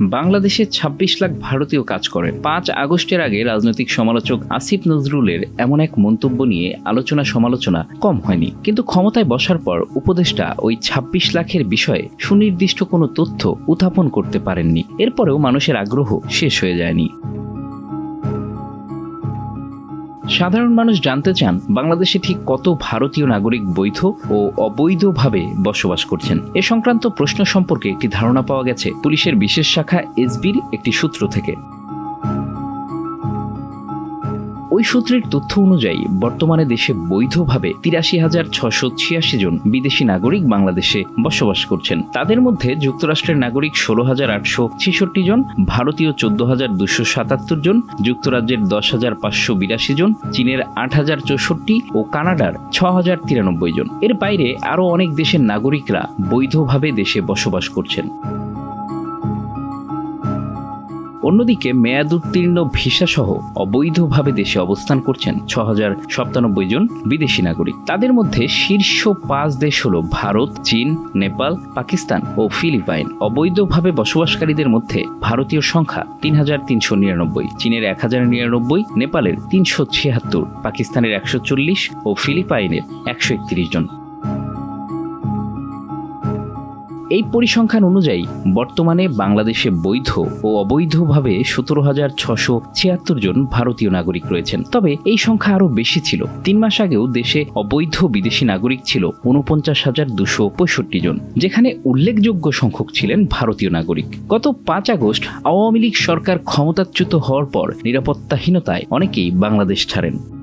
বাংলাদেশে ২৬ লাখ ভারতীয় কাজ করে। পাঁচ আগস্টের আগে রাজনৈতিক সমালোচক আসিফ নজরুলের এমন এক মন্তব্য নিয়ে আলোচনা সমালোচনা কম হয়নি। কিন্তু ক্ষমতায় বসার পর উপদেষ্টা ওই ২৬ লাখের বিষয়ে সুনির্দিষ্ট কোনো তথ্য উত্থাপন করতে পারেননি। এরপরেও মানুষের আগ্রহ শেষ হয়ে যায়নি। সাধারণ মানুষ জানতে চান বাংলাদেশে ঠিক কত ভারতীয় নাগরিক বৈধ ও অবৈধভাবে বসবাস করছেন? এ সংক্রান্ত প্রশ্ন সম্পর্কে একটি ধারণা পাওয়া গেছে। পুলিশের বিশেষ শাখা এসবির একটি সূত্র থেকে। ওই সূত্রের তথ্য অনুযায়ী, বর্তমানে দেশে বৈধভাবে তিরাশি হাজার ছশো ছিয়াশি জন বিদেশি নাগরিক বাংলাদেশে বসবাস করছেন। তাদের মধ্যে যুক্তরাষ্ট্রের নাগরিক ষোলো হাজার আটশো ছেষট্টি জন, ভারতীয় চোদ্দ হাজার দুশো সাতাত্তর জন, যুক্তরাজ্যের দশ হাজার পাঁচশো বিরাশি জন, চীনের আট হাজার চৌষট্টি ও কানাডার ছ হাজার তিরানব্বই জন। এর বাইরে আরও অনেক দেশের নাগরিকরা বৈধভাবে দেশে বসবাস করছেন। অন্যদিকে মেয়াদ উত্তীর্ণ ভিসা সহ অবৈধভাবে দেশে অবস্থান করছেন ছ হাজার সাতানব্বই জন বিদেশি নাগরিক। তাদের মধ্যে শীর্ষ পাঁচ দেশ হল ভারত, চীন, নেপাল, পাকিস্তান ও ফিলিপাইন। অবৈধভাবে বসবাসকারীদের মধ্যে ভারতীয় সংখ্যা তিন হাজার তিনশো নিরানব্বই, চীনের এক হাজার নিরানব্বই, নেপালের তিনশো ছিয়াত্তর, পাকিস্তানের একশো চল্লিশ ও ফিলিপাইনের একশো একত্রিশ জন। এই পরিসংখ্যান অনুযায়ী বর্তমানে বাংলাদেশে বৈধ ও অবৈধভাবে সতেরো হাজার ছশো ছিয়াত্তর জন ভারতীয় নাগরিক রয়েছেন। তবে এই সংখ্যা আরও বেশি ছিল। তিন মাস আগেও দেশে অবৈধ বিদেশি নাগরিক ছিল উনপঞ্চাশ হাজার দুশো পঁয়ষট্টি জন, যেখানে উল্লেখযোগ্য সংখ্যক ছিলেন ভারতীয় নাগরিক। গত পাঁচ আগস্ট আওয়ামী লীগ সরকার ক্ষমতাচ্যুত হওয়ার পর নিরাপত্তাহীনতায় অনেকেই বাংলাদেশ ছাড়েন।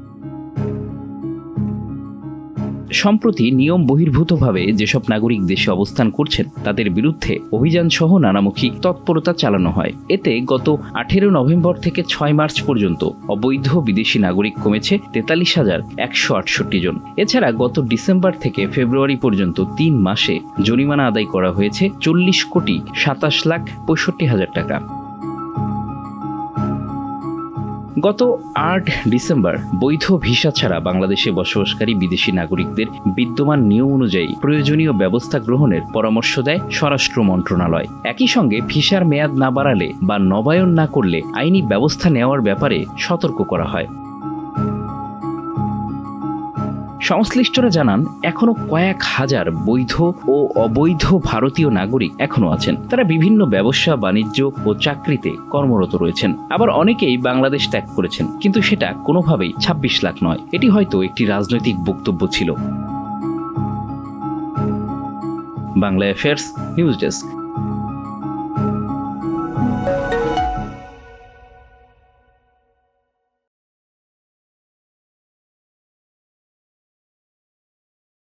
সম্প্রতি নিয়ম বহির্ভূতভাবে যেসব নাগরিক দেশে অবস্থান করছেন, তাদের বিরুদ্ধে অভিযান সহ নানামুখী তৎপরতা চালানো হয়। এতে গত আঠেরো নভেম্বর থেকে ছয় মার্চ পর্যন্ত অবৈধ বিদেশি নাগরিক কমেছে তেতাল্লিশ হাজার একশো আটষট্টি জন। এছাড়া গত ডিসেম্বর থেকে ফেব্রুয়ারি পর্যন্ত তিন মাসে জরিমানা আদায় করা হয়েছে চল্লিশ কোটি সাতাশ লাখ পঁয়ষট্টি হাজার টাকা। গত আট ডিসেম্বর বৈধ ভিসা ছাড়া বাংলাদেশে বসবাসকারী বিদেশি নাগরিকদের বিদ্যমান নিয়ম অনুযায়ী প্রয়োজনীয় ব্যবস্থা গ্রহণের পরামর্শ দেয় স্বরাষ্ট্র মন্ত্রণালয়। একই সঙ্গে ভিসার মেয়াদ না বাড়ালে বা নবায়ন না করলে আইনি ব্যবস্থা নেওয়ার ব্যাপারে সতর্ক করা হয়। সংশ্লিষ্টরা জানান, এখনও কয়েক হাজার বৈধ ও অবৈধ ভারতীয় নাগরিক এখনও আছেন। তারা বিভিন্ন ব্যবসা, বাণিজ্য ও চাকরিতে কর্মরত রয়েছেন। আবার অনেকেই বাংলাদেশ ত্যাগ করেছেন, কিন্তু সেটা কোনোভাবেই ২৬ লাখ নয়। এটি হয়তো একটি রাজনৈতিক বক্তব্য ছিল। Bangla affairs news desk